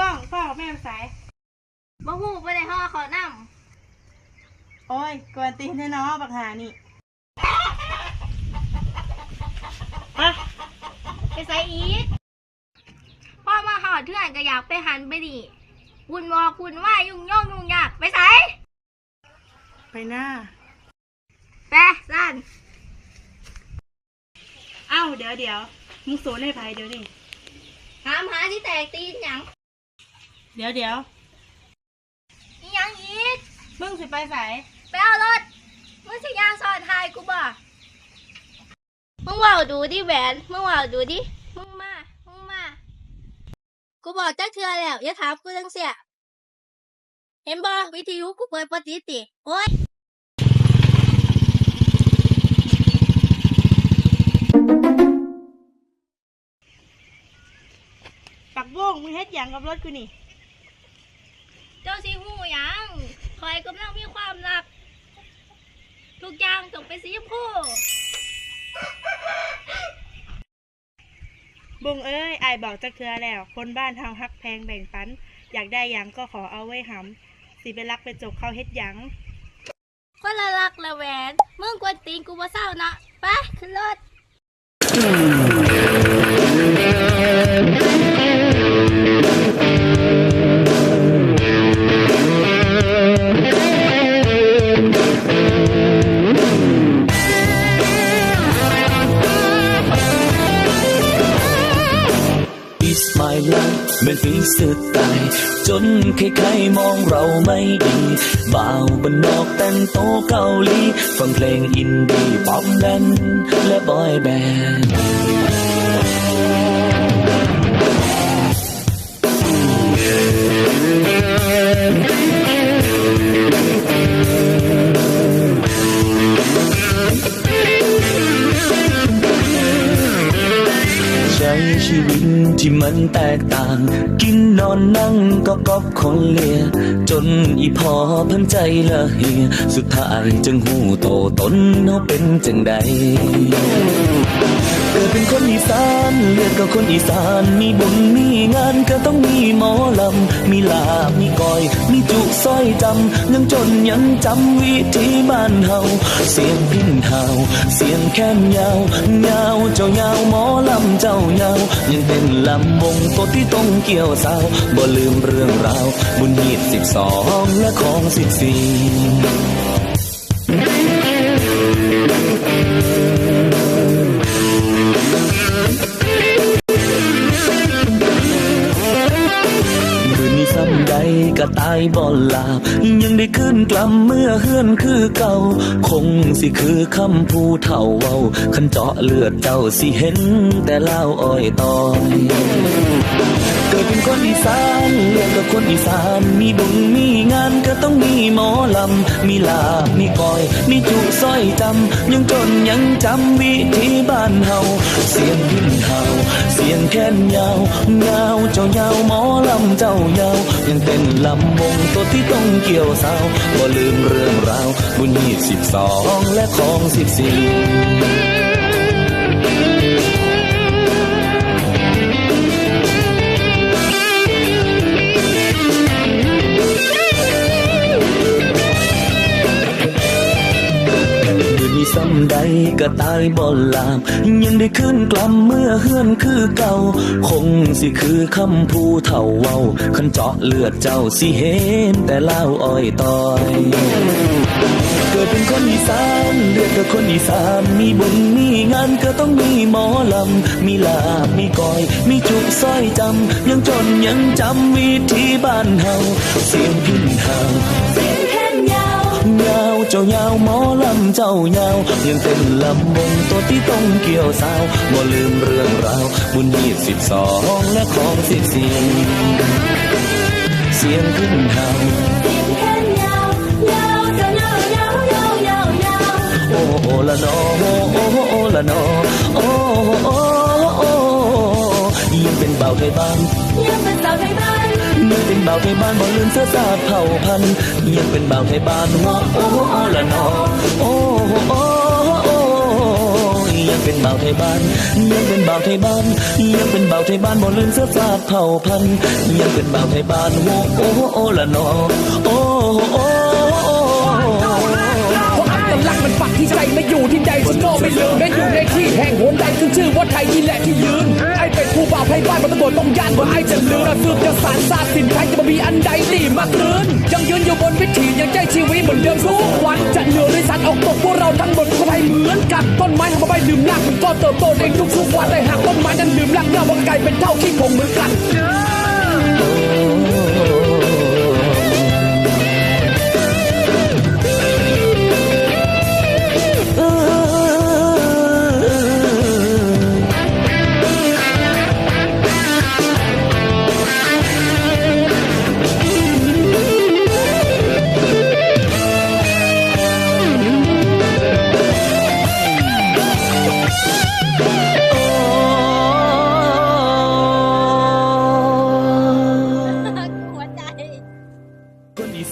ว่องพ่อกับแม่ไปใส่บ่ฮู้บ่ได้ห่อขอนโอ้ยกวนตีนแน่นอนบักหานี่อะำไปใส่อีกพ่อมาหอดเถื่อนก็อยากไปหันไปดิคุณวอคุณว่ายุ่งย่องยุ่งยากไปใส่ไปหน้าไปสั่นเอ้าเดี๋ยวเดี๋ยวมึงโซนให้ไผเดี๋ยวนี่ถามหาที่แตกตีนหยัง เดี๋ยวเดี๋ยวอีหยังอีกมึงสิไปใส่ไปเอารถมึงสิยางสอนทายกูบ่มึงเว่าดูดิแหวนมึงเว่าดูดิมึงมามึงมากูบอกจักเทื่อแล้วอย่าถามกูจังเสียเห็นบ่วิทยุกูเปิดปฏิติโอ้ยปักโบ้งมึงเฮ็ดหยังกับรถกูนี่ เจ้าสิหูหยังคอยกำลังมีความรัก ทุกอย่างต้องเป็นสีชมพูบงเอ้ยอายบอกจักเทือแล้ว คนบ้านเฮาฮักแพงแบ่งปัน อยากได้หยังก็ขอเอาไว้หำสิไปรักไปจกเขาเฮ็ดหยัง คนละรักละแหวน มึงกวนตีนกูบ่เศร้านะไปขึ้นรถ เหมือนฟีสุดตายจนใครๆมองเราไม่ดีบ่าวบนนอกแต่งโตเกาหลี ฟังเพลงอินดี้ป๊อปแดนและบอยแบนด์ ชีวิตที่มันแตกต่าง กินนอนนั่งก็ก๊อบคนเลีย จนอีพอเพิ่นใจละเหีย สุดท้ายจึงหูโตตนเขาเป็นจังใดเกิดเป็นคนอีสานเลือดก็คนอีสาน มีบุญมีงานก็ต้องมีหมอลำ มีลาบมีก้อย มีจุสร้อยจำ ยังจนยังจำวิธีบ้านเฮา เสียงพิ้นเฮาเสียงแค้นยาวยาวเจ้ายาวหมอลำเจ้ายาว ยังเป็นลำวงตัวที่ต้องเกี่ยวสาวบ่ลืมเรื่องราว บุญหีดสิบสองและของสิบสี่ ก็ตายบ่ลาบยังได้ขึ้นกลับเมื่อเฮือนคือเก่า คงสิคือคำผู้เท่าเว้าคันเจาะเลือดเจ้าสิเห็นแต่เล่าอ้อยตอย เกิดเป็นคนอีสานเรียกกับคนอีสาน มีบุญมีงานก็ต้องมีหมอลำ มีลาบมีก้อย มีจุสร้อยจำ ยังจนยังจำวิธีบ้านเฮา เสียงพิ้นเฮา เสียงแค้นยาวยาวเจ้ายาวหมอลำเจ้ายาว ยังเป็นลำวงตัวที่ต้องเกี่ยวสาวบ่ลืมเรื่องราว บุญหีสิบสองและของสิบสี่ำใดก็ตายบ่ลาม ยังได้ขึ้นกลับเมื่อเฮือนคือเก่า คงสิคือคำผู้เฒ่าเว้าคันเจาะเลือดเจ้าสิเห็นแต่เล่าอ้อยตอยเกิดเป็นคนอีสานเลือดกับคนอีสานมีบุญมีงานก็ต้องมีหมอลำ มีลาบมีก้อย มีจุกสร้อยจำ ยังจนยังจำวิธีบ้านเฮาเสียงพินเฮา ยาวเจ้ายาวหมอลำเจ้ายาวยังเป็นลำวงตัวที่ต้องเกี่ยวสาวบ่ลืมเรื่องราวบุญยี่สิบสองและของสิบสี่เสียงขึ้นเฮาเจ้าวยาวจะยาวยาวยาวยาวยาวโอ้โอละนอโอ้โอโอละนอ บาวไทยบ้านบ่ลืมเสื้อสาดเผ่าพันยังเป็นเบาวไทยบ้านโอ้โอโอละนอโอ้โอโอยังเป็นบ่าวไทยบ้านยังเป็นบ่าวไทยบ้านยังเป็นบ่าวไทยบ้านบ่ลืมเสื้อฟ้าเผ่าพันยังเป็นบ่าวไทยบ้านโอ้โอ้โอ้ละนอโอ้โอ้เพราะอัตลักษณ์มันปักที่ใจไม่อยู่ที่ใดฉันก็ไม่ลืมได้อยู่ในที่แห่งหนใดขึ้นชื่อว่าไทยนี่แหละที่ยืน มันตะโกนต้องยานว่าไอ้จะลืมระสืบจะสารศาสตร์สินใครจะมามีอันใดดีมากลืนยังยืนอยู่บนวิถียังใจชีวิตเหมือนเดิมทุกวันจะเหนือด้วยสันออกตกพวกเราทั้งหมดก็ไปเหมือนกันต้นไม้ทำใบดื่มรากมันก็เติบโตเองทุกๆวันแต่หากต้นไม้นั้นดื่มรากเงามันก็กลายเป็นเท่าขี้ผงเหมือนกัน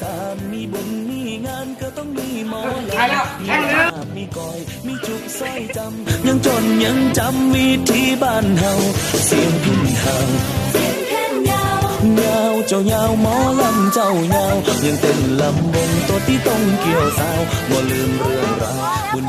สานมีบุญมีงานก็ต้องมีหมอลำมีลาบมีกอย มีจุกสร้อยจำยังจนยังจำวิธีบ้านเฮาเสียงพึ่งห่างยาวเจ้ายาวหมอลำเจ้ายาวยังเต้นลำวงตัวที่ต้องเกี่ยวสาวบ่ลืมเรื่องราวบุญ